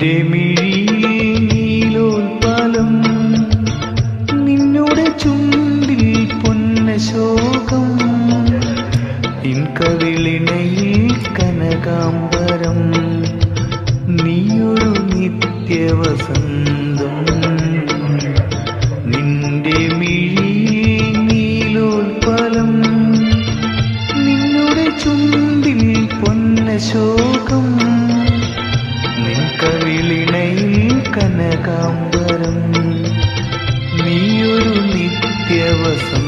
നിന്റെ മിഴിയിലെ നീലോത്പാലം നിന്നുടെ ചുണ്ടിൽ ഇൻ ഇൻകവിളിണയിൽ കനകാംബരം നീയൊരു നിത്യവസന്തം. നിന്റെ മിഴിയിലെ നീലോത്പാലം നിന്നുടെ ചുണ്ടിൽ പൊന്നശോകം നിൻ കവിളിണയിൽ കനകാംബരം. നീയൊരു നിത്യവസന്തം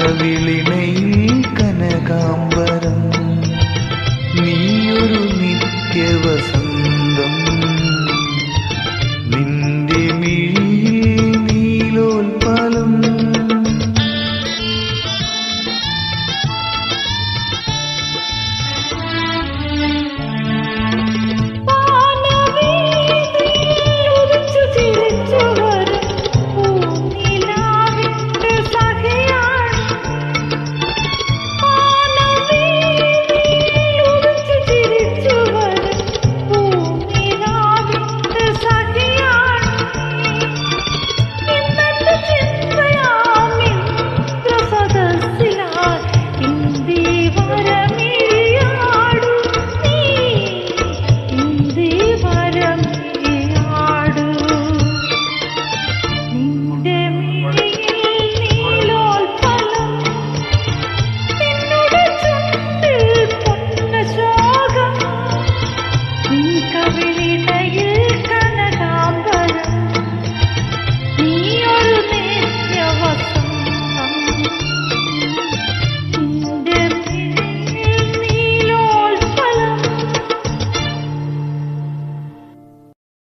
കവിളിണൈ കനകാംബരം നീയൊരു നിത്യവസന്തം.